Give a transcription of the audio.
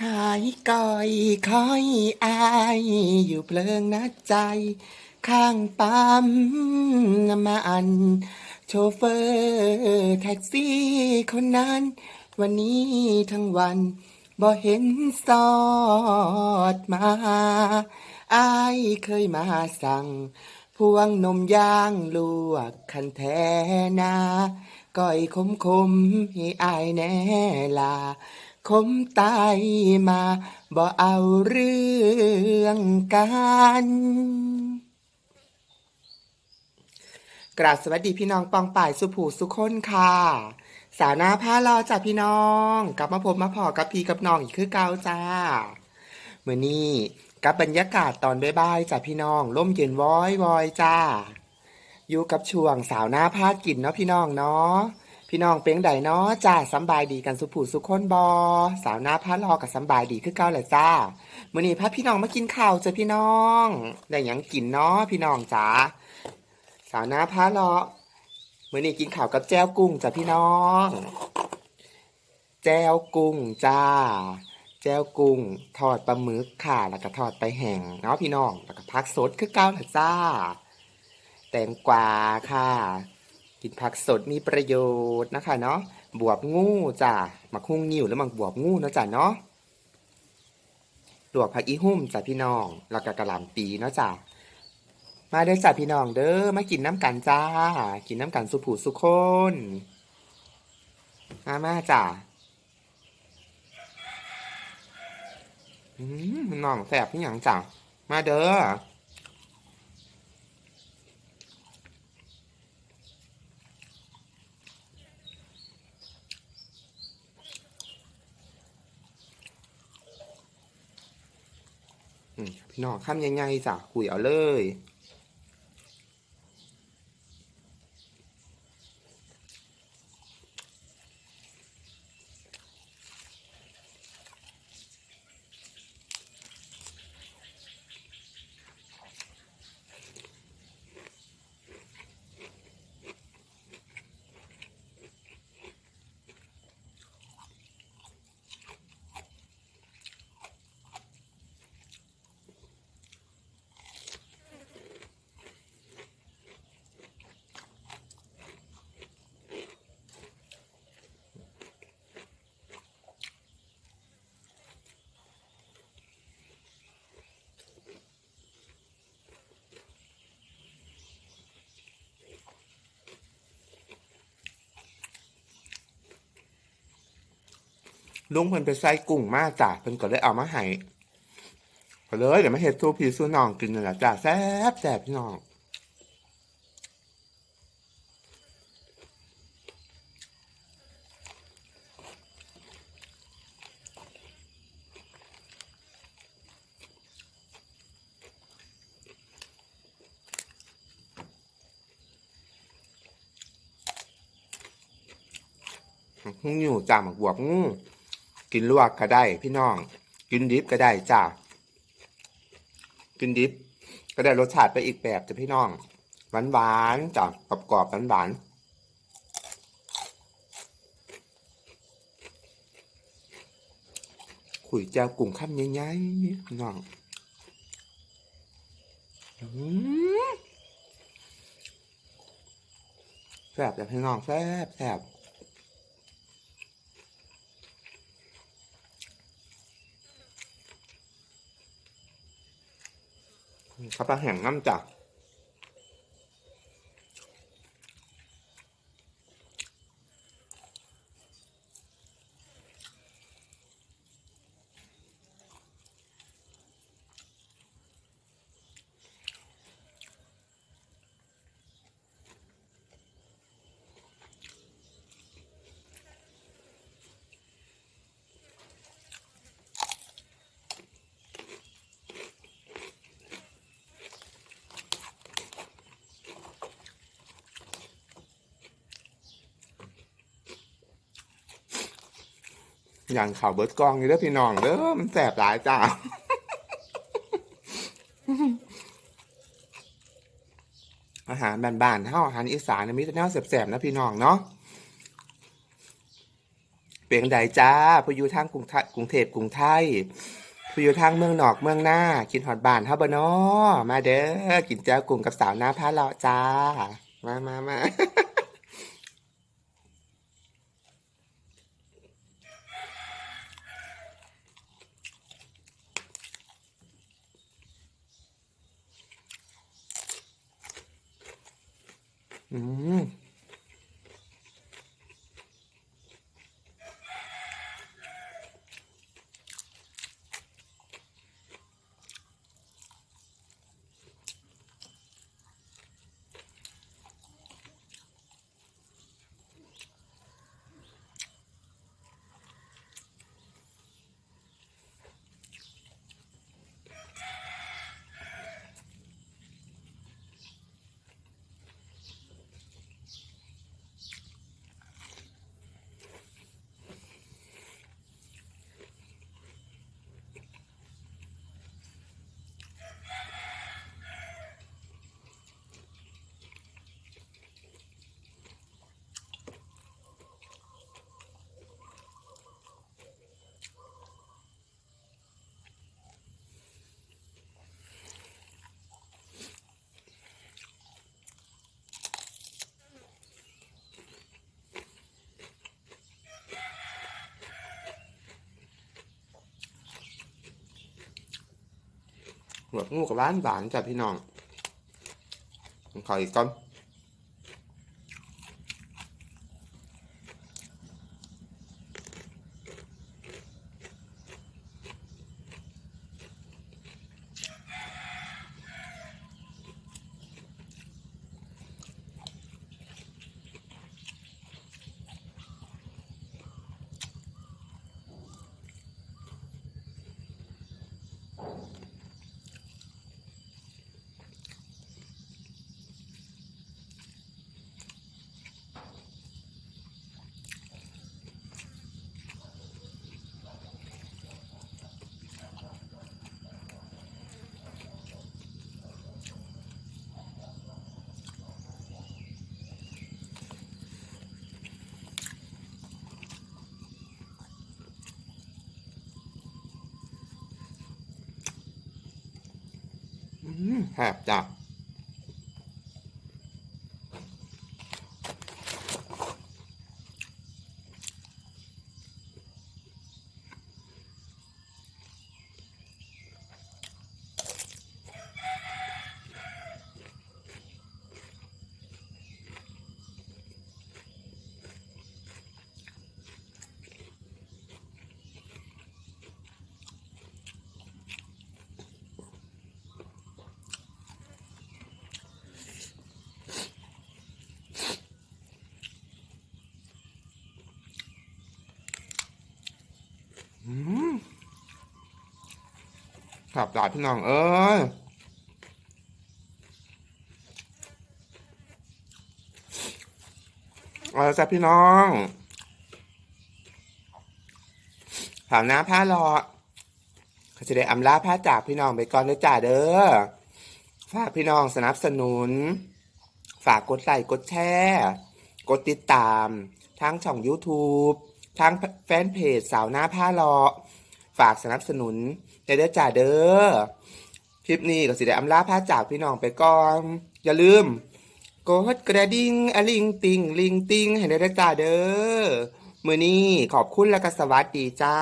ขายก้อยคอยอายอยู่เพลิงนัดใจ ข้างปั๊มน้ำมันโชเฟอร์แท็กซี่คนนั้น วันนี้ทั้งวันบ่เห็นสอดมาอายเคยมาสั่ง พวงนมย่างลวกคันแทนาก้อยคมคมให้อายแน่ลา คมตายมาบ่เอาเรื่องกันกราบสวัสดีพี่น้องปองป่ายสุผูสุคนค่ะ สาวหน้าผ้ารอจ้ะพี่น้อง กลับมาพบมาพอกับพี่กับน้องอีกคือเก่าจ้าเมื่อนี้กับบรรยากาศตอนบ่ายๆจ้ะพี่น้องร่มเย็นวอยวอยจ้า อยู่กับช่วงสาวหน้าผ้ากินเนาะพี่น้องเนาะ พี่น้องเป็นไดเนาะจ้าสบายดีกันสุผูสุคนบอสาวหน้าผ้ารอกับสบายดีคือเก่าแหละจ้ามื่อนี้พาพี่น้องมากินข้าวจ้ะพี่น้องได้หยังกินเนาะพี่น้องจ้าสาวหน้าพาเลาะมื่อนี้กินข้าวกับแจ้วกุ้งจ้ะพี่น้อง แจ้วกุ้งจ้า แจ้วกุ้งทอดปลาหมึกค่ะแล้วก็ทอดไปแห้งเนาะพี่น้องแล้วก็พักสดคือเก้าละจ้าแตงกวาค่ะ กินผักสดมีประโยชน์นะคะเนาะบวบงูจ้ามักฮุ่งนิ่วแล้วมักบวบงูเนาะจ้ะเนาะลวกผักอีหุ่มจ้ะพี่น้องแล้วก็กระหล่ำปีเนาะจ้ามาเด้อจ้าพี่น้องเด้อมากินน้ำกันจ้า กินน้ำกันสุผูสุคนมามาจ้าอืมน้องแสบพี่หยังจ้ามาเด้อ พี่น้องข้ามยังไงจ้ะคุยเอาเลย ลุงเพิ่นไปใส่กุ้งมาจ้ะเพิ่นก็เลยเอามาให้ก็เลยเดี๋ยวมาเฮ็ดสู้พี่สู้น้องกินนั่แหละจ้ะแซ่บแซ่บพี่น้องหุงอยู่จ้าหมักบวบงู กินลวกก็ได้ พี่น้อง กินดิบก็ได้จ้ากินดิบ ก็ได้รสชาติไปอีกแบบจ้ะพี่น้อง หวานหวานจ้ะกรอบกรอบหวานหวานขุยแจวกุ้งข้ามใหญ่ๆพี่น้องแซ่บจ้ะพี่น้องแซ่บแซ่บ ครับปลาแห้งน้ำจาก อย่างข่าวเบิร์ดกองนี่เด้อพี่น้องเด้อมันแสบหลายจ้าอาหารบ้านๆเท่าอาหารอีสานมีแต่แนวแสบๆนะพี่น้องเนาะเป็นจั่งใดจ้าผู้อยู่ทางกรุงกรุงเทพกรุงไทยผู้อยู่ทางเมืองนอกเมืองหน้ากินฮอดบานเฮาบ่นอมาเด้อกินแจ่วกุ้งกับสาวหน้าพาเลาะจ้า มามามา อื หัวงูกับบ้านหวานจ้ะพี่น้องขออีกก้อน อืมแซ่บจ้ะ อืมแซ่บจ้ะพี่น้อง เอ้ยเอาละจ้ะพี่น้องถามน้าผ้ารอเขาจะได้อำลาผ้าจากพี่น้องไปก่อนเลยจ้าเด้อ ฝากพี่น้องสนับสนุน ฝากกดไลค์กดแชร์ กดติดตาม ทั้งช่อง YouTube ทั้งแฟนเพจสาวหน้าผ้าลอฝากสนับสนุนในเด้อจ่าเด้อคลิปนี้ก็สิได้อำลาผ้าจากพี่น้องไปก่อน อย่าลืมกดกระดิ่งอลิงติงลิงติงให้ได้อจ่าเด้อมือนี้ขอบคุณและก็สวัสดีจ้า